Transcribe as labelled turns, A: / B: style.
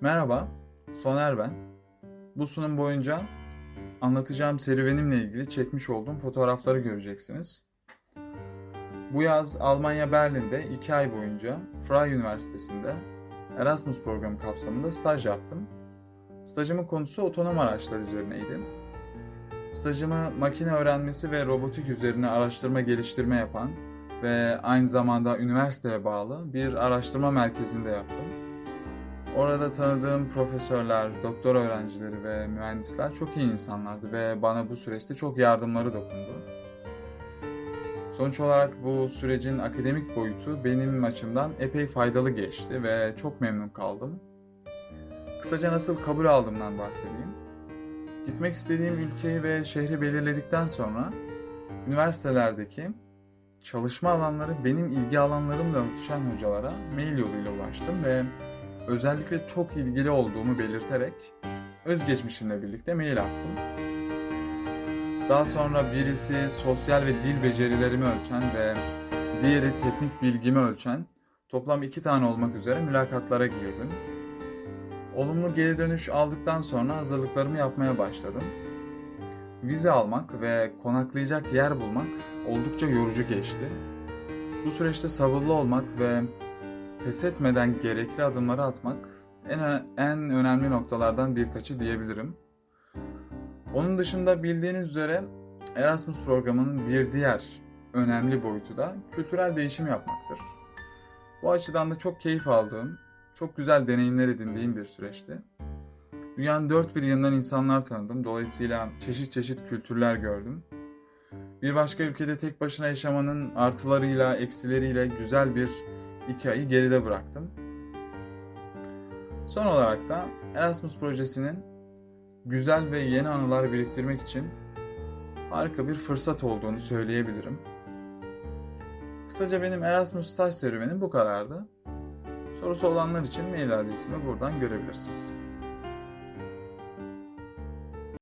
A: Merhaba, Soner ben. Bu sunum boyunca anlatacağım serüvenimle ilgili çekmiş olduğum fotoğrafları göreceksiniz. Bu yaz Almanya Berlin'de 2 ay boyunca Freie Üniversitesi'nde Erasmus programı kapsamında staj yaptım. Stajımın konusu otonom araçlar üzerineydi. Stajımı makine öğrenmesi ve robotik üzerine araştırma geliştirme yapan ve aynı zamanda üniversiteye bağlı bir araştırma merkezinde yaptım. Orada tanıdığım profesörler, doktor öğrencileri ve mühendisler çok iyi insanlardı ve bana bu süreçte çok yardımları dokundu. Sonuç olarak bu sürecin akademik boyutu benim açımdan epey faydalı geçti ve çok memnun kaldım. Kısaca nasıl kabul aldığımdan bahsedeyim. Gitmek istediğim ülkeyi ve şehri belirledikten sonra üniversitelerdeki çalışma alanları benim ilgi alanlarımla örtüşen hocalara mail yoluyla ulaştım ve özellikle çok ilgili olduğumu belirterek özgeçmişimle birlikte mail attım. Daha sonra birisi sosyal ve dil becerilerimi ölçen ve diğeri teknik bilgimi ölçen toplam iki tane olmak üzere mülakatlara girdim. Olumlu geri dönüş aldıktan sonra hazırlıklarımı yapmaya başladım. Vize almak ve konaklayacak yer bulmak oldukça yorucu geçti. Bu süreçte sabırlı olmak ve pes etmeden gerekli adımları atmak en, en önemli noktalardan birkaçı diyebilirim. Onun dışında bildiğiniz üzere Erasmus programının bir diğer önemli boyutu da kültürel değişim yapmaktır. Bu açıdan da çok keyif aldığım, çok güzel deneyimler edindiğim bir süreçti. Dünyanın dört bir yanından insanlar tanıdım. Dolayısıyla çeşit çeşit kültürler gördüm. Bir başka ülkede tek başına yaşamanın artılarıyla, eksileriyle güzel bir iki ayı geride bıraktım. Son olarak da Erasmus projesinin güzel ve yeni anılar biriktirmek için harika bir fırsat olduğunu söyleyebilirim. Kısaca benim Erasmus staj serüvenim bu kadardı. Sorusu olanlar için mail adresimi buradan görebilirsiniz.